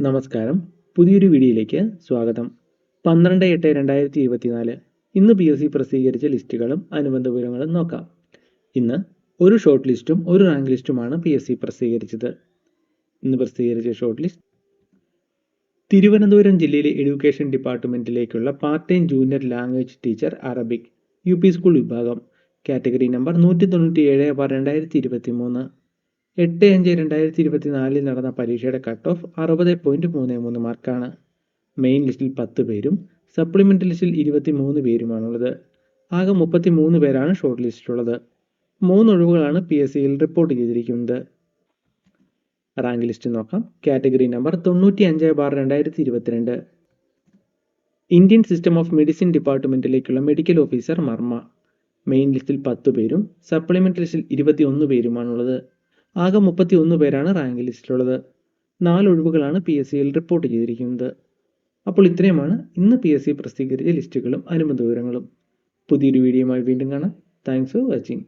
നമസ്കാരം. പുതിയൊരു വീഡിയോയിലേക്ക് സ്വാഗതം. പന്ത്രണ്ട് എട്ട് രണ്ടായിരത്തി ഇരുപത്തിനാല് ഇന്ന് പി എസ് സി പ്രസിദ്ധീകരിച്ച ലിസ്റ്റുകളും അനുബന്ധ വിവരങ്ങളും നോക്കാം. ഇന്ന് ഒരു ഷോർട്ട് ലിസ്റ്റും ഒരു റാങ്ക് ലിസ്റ്റുമാണ് പി എസ് സി പ്രസിദ്ധീകരിച്ചത്. ഇന്ന് പ്രസിദ്ധീകരിച്ച ഷോർട്ട് ലിസ്റ്റ് തിരുവനന്തപുരം ജില്ലയിലെ education ഡിപ്പാർട്ട്മെന്റിലേക്കുള്ള part time junior language teacher Arabic U P school വിഭാഗം കാറ്റഗറി നമ്പർ നൂറ്റി തൊണ്ണൂറ്റി ഏഴ് ബാർ രണ്ടായിരത്തി ഇരുപത്തി മൂന്ന് എട്ട് അഞ്ച് രണ്ടായിരത്തി ഇരുപത്തിനാലിൽ നടന്ന പരീക്ഷയുടെ കട്ട് ഓഫ് അറുപത് പോയിന്റ് മൂന്ന് മൂന്ന് മാർക്കാണ് മെയിൻ ലിസ്റ്റിൽ പത്ത് പേരും സപ്ലിമെന്റ് ലിസ്റ്റിൽ ഇരുപത്തി മൂന്ന് പേരുമാണുള്ളത്. ആകെ മുപ്പത്തി മൂന്ന് പേരാണ് ഷോർട്ട് ലിസ്റ്റിലുള്ളത് മൂന്ന് ഒഴിവുകളാണ് പി എസ് സിയിൽ റിപ്പോർട്ട് ചെയ്തിരിക്കുന്നത്. റാങ്ക് ലിസ്റ്റ് നോക്കാം. കാറ്റഗറി നമ്പർ തൊണ്ണൂറ്റി അഞ്ച് ബാർ രണ്ടായിരത്തി ഇരുപത്തിരണ്ട്. ഇന്ത്യൻ സിസ്റ്റം ഓഫ് മെഡിസിൻ ഡിപ്പാർട്ട്മെന്റിലേക്കുള്ള മെഡിക്കൽ ഓഫീസർ മർമ്മ. മെയിൻ ലിസ്റ്റിൽ പത്ത് പേരും സപ്ലിമെന്റ് ലിസ്റ്റിൽ ഇരുപത്തി ഒന്ന് പേരുമാണുള്ളത്. ആകെ മുപ്പത്തി ഒന്ന് പേരാണ് റാങ്ക് ലിസ്റ്റിലുള്ളത്. നാല് ഒഴിവുകളാണ് പി എസ് സിയിൽ റിപ്പോർട്ട് ചെയ്തിരിക്കുന്നത്. അപ്പോൾ ഇത്രയുമാണ് ഇന്ന് പി എസ് സി പ്രസിദ്ധീകരിച്ച ലിസ്റ്റുകളും അനുബന്ധ വിവരങ്ങളും. പുതിയൊരു വീഡിയോയുമായി വീണ്ടും കാണാം. Thanks for watching